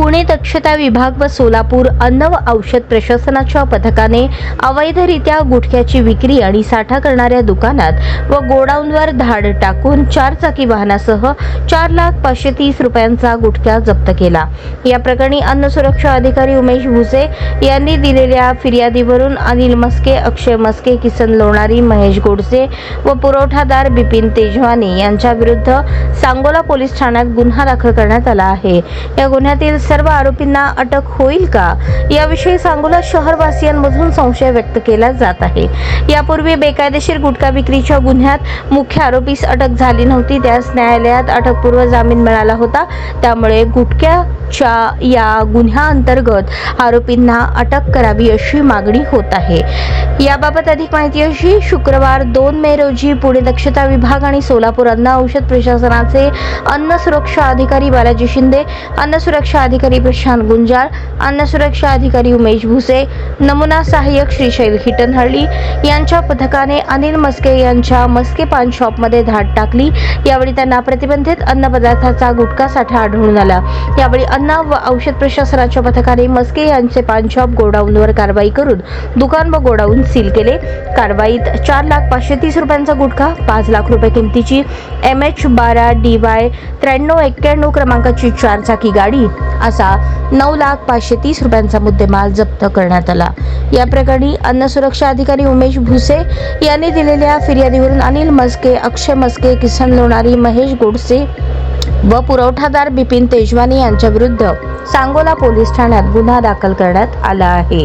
पुणे दक्षता विभाग व सोलापूर अन्न व औषध प्रशासनाच्या पथकाने अवैधरित्या गुटख्याची विक्री आणि साठा करणाऱ्या दुकानात व गोडाऊनवर धाड टाकून चार चाकी वाहनासह चार लाख पाचशे तीस रुपयांचा गुटख्या जप्त केला. या प्रकरणी अन्न सुरक्षा अधिकारी उमेश भुसे यांनी दिलेल्या फिर्यादीवरून अनिल मस्के अक्षय मस्के किसन लोणारी महेश गोडसे व पुरवठादार बिपिन तेजवानी यांच्या विरुद्ध सांगोला पोलीस ठाण्यात गुन्हा दाखल करण्यात आला आहे. या गुन्ह्यातील सर्व आरोपींना अटक होईल का? याविषयी सांगोला शहरवासियांमधून संशय व्यक्त केला जात आहे. यापूर्वी बेकायदेशीर गुटखा विक्रीच्या गुन्ह्यात मुख्य आरोपीस अटक झाली नव्हती. त्यास न्यायालयात अटकपूर्व जामीन मिळाला होता. त्यामुळे गुटख्याच्या या गुन्ह्याअंतर्गत आरोपींना अटक करावी अशी मागणी होत आहे. याबाबत अधिक माहिती अशी शुक्रवार दोन मे रोजी पुणे दक्षता विभाग आणि सोलापूर अन्न औषध प्रशासनाचे अन्न सुरक्षा अधिकारी बालाजी शिंदे अन्न सुरक्षा अधिकारी प्रशांत गुंजाळ अन्न सुरक्षा अधिकारी उमेश भुसे नमुना सहाय्यक श्रीशैल हिटनहळ्ळी यांच्या पथकाने अनिल मस्के यांच्या मस्के पान शॉपमध्ये धाड टाकली. यावेळी त्यांना प्रतिबंधित अन्न पदार्थाचा गुटखा साठा आढळून आला. यावेळी अन्न व औषध प्रशासनाच्या पथकाने मस्के यांचे पान शॉप गोडाऊनवर कारवाई करून दुकान व गोडाऊन सील केले. कारवाईत चार लाख पाचशे तीस रुपयांचा गुटखा पाच लाख रुपये किमतीची एम एच बारा डी वाय त्र्याण्णव एक्क्याण्णव क्रमांकाची चारचाकी गाडी असा नऊ लाख पाचशे तीस रुपयांचा मुद्देमाल जप्त करण्यात आला. या प्रकरणी अन्न सुरक्षा अधिकारी उमेश भुसे यांनी दिलेल्या फिर्यादीवरून अनिल मस्के अक्षय मस्के किसन लोणारी महेश गोडसे व पुरवठादार बिपिन तेजवानी यांच्याविरुद्ध सांगोला पोलीस ठाण्यात गुन्हा दाखल करण्यात आला आहे.